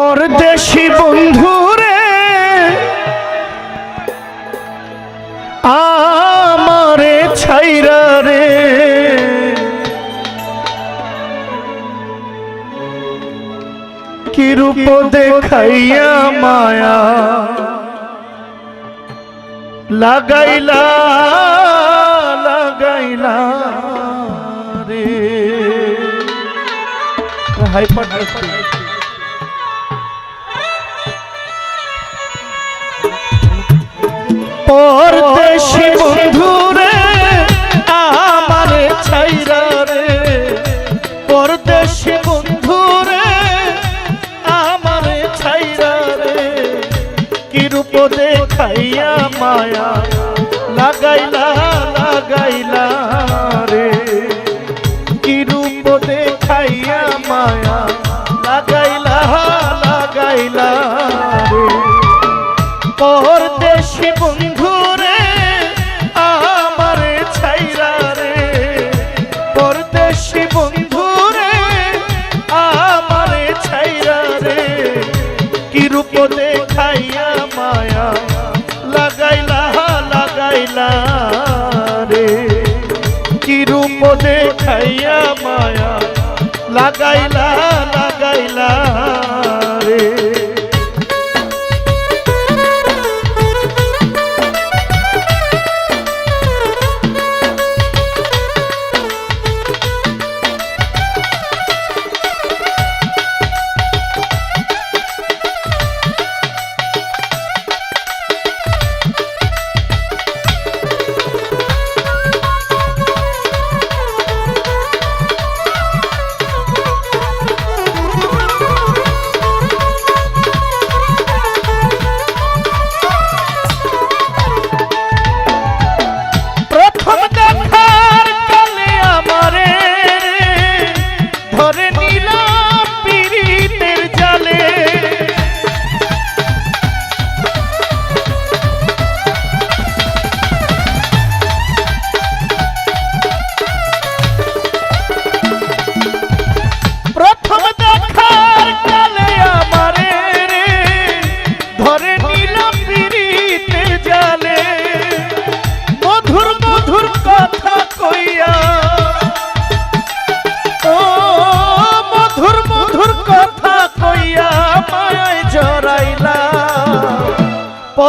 পরদেশি বন্ধুরে আমারে ছাইরা রে। কি রূপ দেখাইয়া মায়া লাগাইলা লাগাইলা রে। হাইপার হাইপার দেখাইয়া মায়া। লাগাইলা লাগাইলা রে। কি রূপ দেখাইয়া মায়া। লাগাইলা লাগাইলা রে। পরদেশি বন্ধুরে আমারে ছাইরা রে। পরদেশি বন্ধুরে আমারে ছাইরা রে। কি রূপ দেখাইয়া রূপ দেখাইয়া মায়া লাগাইলা লাগাইলা।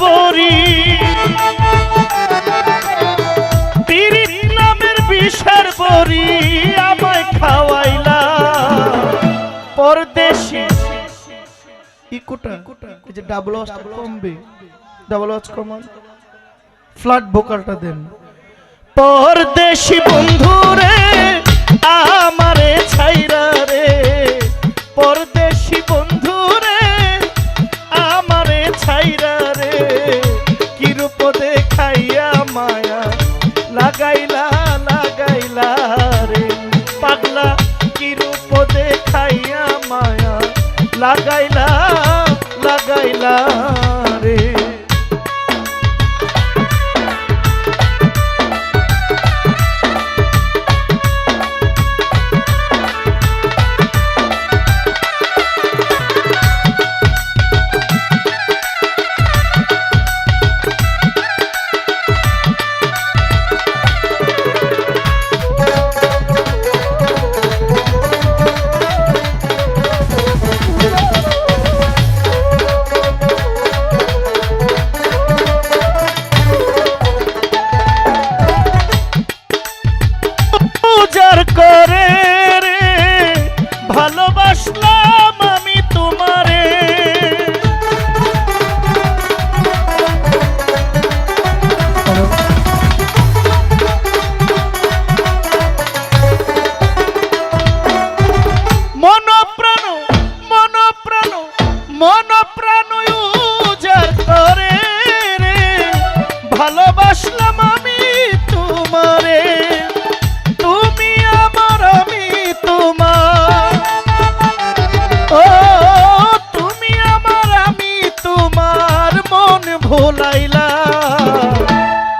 বড়ি পীড়িত নামের বিষের বড়ি আমায় খাওয়াইলা। পরদেশি। ইকুটা এই যে ডাবল ওয়াচ কমবে। ডাবল ওয়াচ কমান। ফ্ল্যাট ভোকালটা দেন। পরদেশি বন্ধুরে আমারে ছাইরা লাগাইলা লাগাইলা রে। পাগলা কি রূপ দেখাইয়া মায়া। লাগাইলা লাগাইলা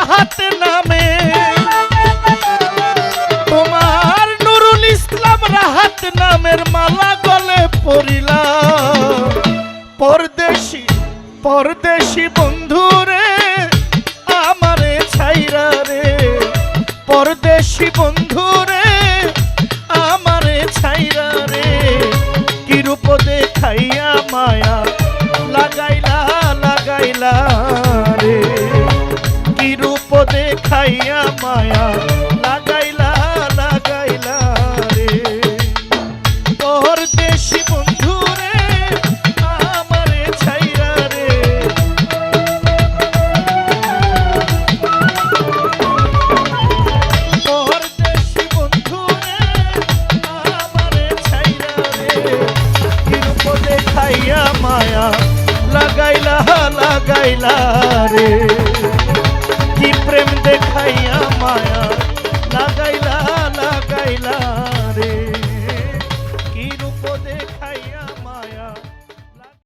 রাহাত নামে। তোমার নুরুল ইসলাম রাহাত নামের মালা গলে পড়িলাম। পরদেশি পরদেশি বন্ধু রে আমারে ছাইরা রে। পরদেশি বন্ধু দেখাইয়া মায়া, লাগাইলা লাগাইলা রে। তোর দেশি বন্ধু রে, আমারে ছাইরা রে। তোর দেশি বন্ধু রে, আমারে ছাইরা রে। কিরূপ দেখাইয়া মায়া, লাগাইলা লাগাইলা রে। લાગૈયા માયા. લાગૈયા